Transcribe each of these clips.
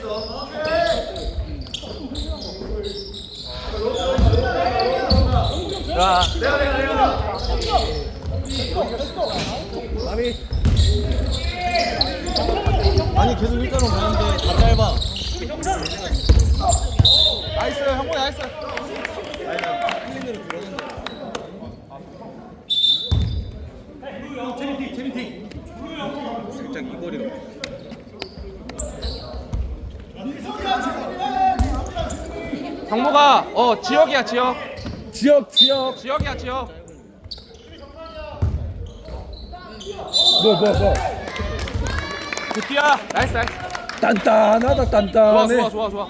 자, 아니 계속 일자로 가는데 다 짧아. 나이스, 형모 나이스. 살짝 이 거리로. 경모가 어 지역이야 지역. 지역 지역 지역이야 지역. 뭐 뭐 뭐 굿디야. 나이스 나이스. 단단하다 좋아 단단해 좋아 좋아 좋아.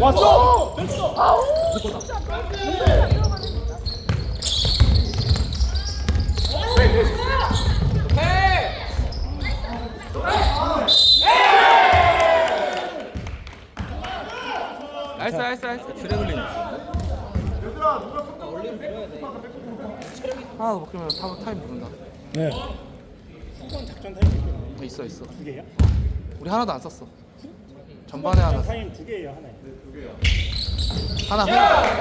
왔어 나이스 나이스 나이스. 트래블링. 하나 더 먹으면 타임 타임 부른다. 네 작전 타임 어, 있어 있어. 두 개야? 우리 하나도 안 썼어. 전반에 하나. 타임 두 개예요 하나에. 하나 하나.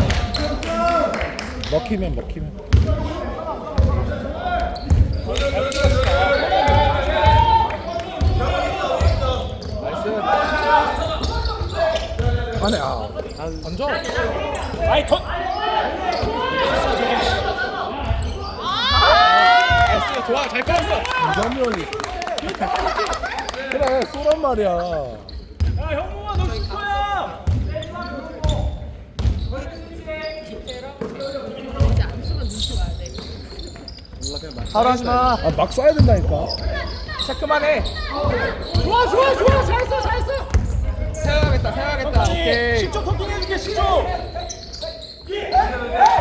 먹히면 먹히면. 안해 아 던져. 아이 컷. 나이스 좋아 잘 끌었어. 이점이 그래 쏘란 말이야 야 형무아 너 슈퍼야. 이제 안 쓰면 눈치 봐야 돼. 잘하지 마. 아막 쏴야 된다니까 체크만 해. 좋아 좋아 좋아 잘했어 잘했어. 세워야겠다 세워야겠다. 오케이. 10초 토킹 해줄게 10초.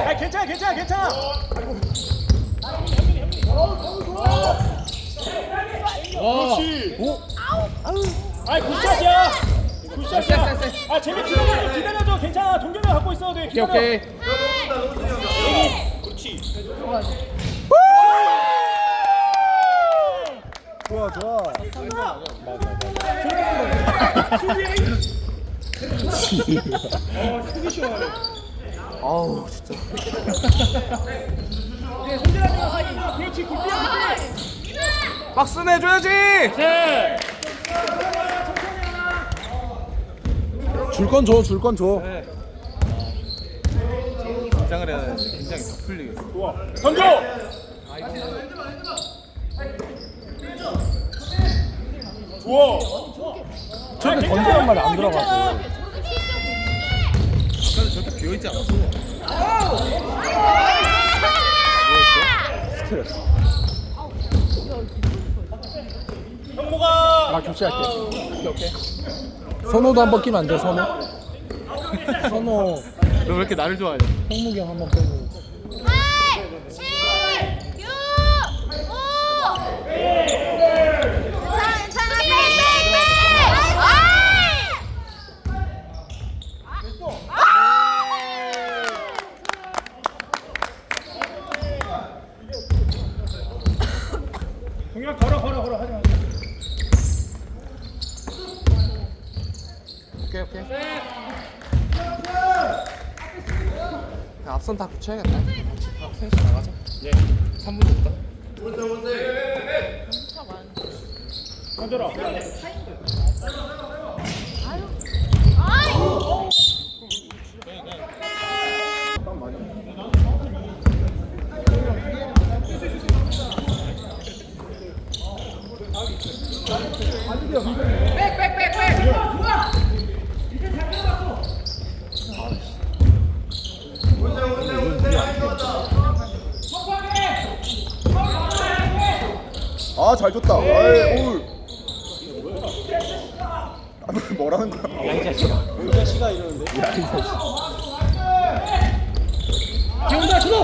아 괜찮아 괜찮아 괜찮아. 와. 오. 아이 굿샷이야. 굿샷이야. 쎄, 쎄, 쎄. 아 재밌지 좀 기다려줘 괜찮아 동경이 갖고 있어도 돼. 오케이 기다려. 오케이. 그렇지. 좋아 좋아 아우 진짜. 그렇지 굿이야. 박스 내줘야지. 줄 건 줘 줄 건줘 긴장을 해야 되는데 긴장이 더 풀리겠어. 좋아. 던져. 좋아. 저는 던지란 말이 안 들어가고 아까도 저렇게 비어 있지 않았어? 스트레스 형무가 나 교체할게 오케이 오케이 선호도 한번 끼면 안 돼 선호 선호 너 왜 이렇게 나를 좋아해? 형 한번 빼고 8, 7, 6, 5. 괜찮아, 괜찮아. 빼, 빼, 빼. 아이! 동경 걸어 걸어 걸어 하지 마. 오케이 오케이. 야, 앞선 다 붙여야겠다. 셋이 나가자. 예. 3분 됐다. 던져라. 아 잘 줬다. 아이, 오. 아, 뭐, 뭐라는 거야? 이 자식아 이러는데. 기운다 주도.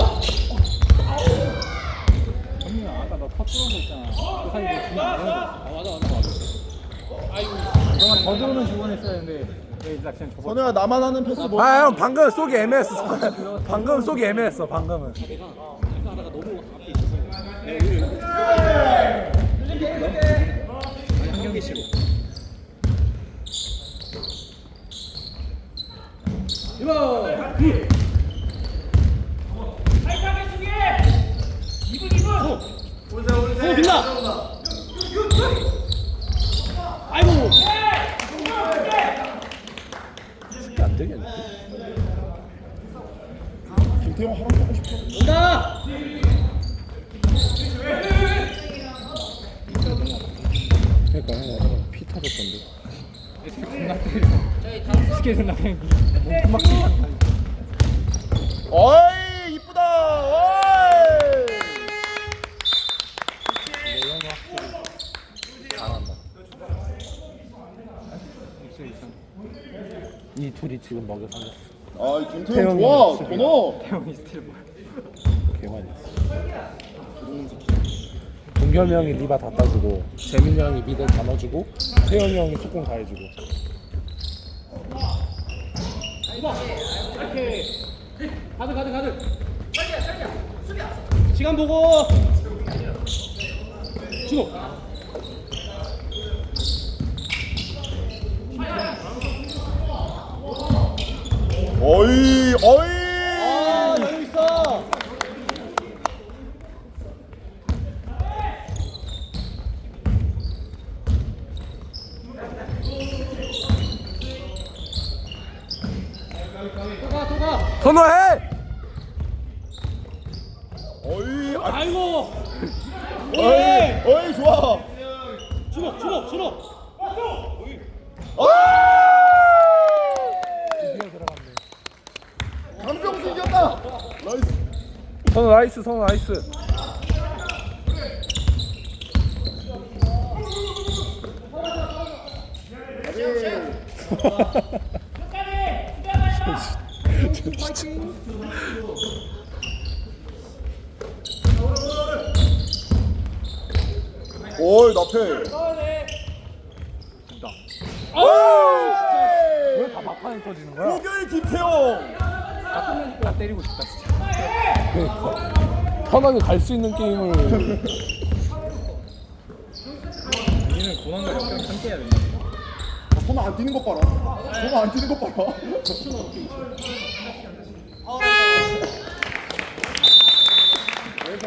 아까 너컷 들어온 거 있잖아. 그 사이 뭐 중간 아 맞아 맞아 맞아. 아이고. 그동안 더 들어오는 주문했어야 했는데. 선우야 나만 하는 패스 뭐 아 형 방금 쏘기 애매했어 방금 쏘기 애매했어 방금은 한 경기씩. 타이트하게 수비해 2분 2분 오 빈다. 아이고. 안 되겠네 김태형 하라고 하고 싶어 온다. 형피 터졌던데 때려. 스케이트 나 그냥 몸막 어이 이쁘다 어이 잘한다 이 둘이 지금 먹여 살렸어 아 김태형 좋아. 번호 태형이 스틸 뭐야? 개만 동겸이 형이 리바 다 따주고 재민이 형이 미들 다 넣어주고 태현이 형이 속공 다 해주고 가드 가드 가드. 시간 보고. 준호. 어이 어이 아 여유 있어. 도가 도가. 선호해! 어이 아, 아이고. 어이 어이 좋아. 아 드디어 들어갔네 강병수 이겼다 나이스 선호 나이스 선호 나이스 어 이 나패. 왜다 막판에 터지는 거야? 목요일 김태형. 나 때리고 싶다 진짜. 그러니까. 편하게 갈 수 있는 게임을. 우리는 고난과 역경 함께 해야 된다. 선우 안 뛰는 것 봐라. 선우 안 뛰는 것 봐라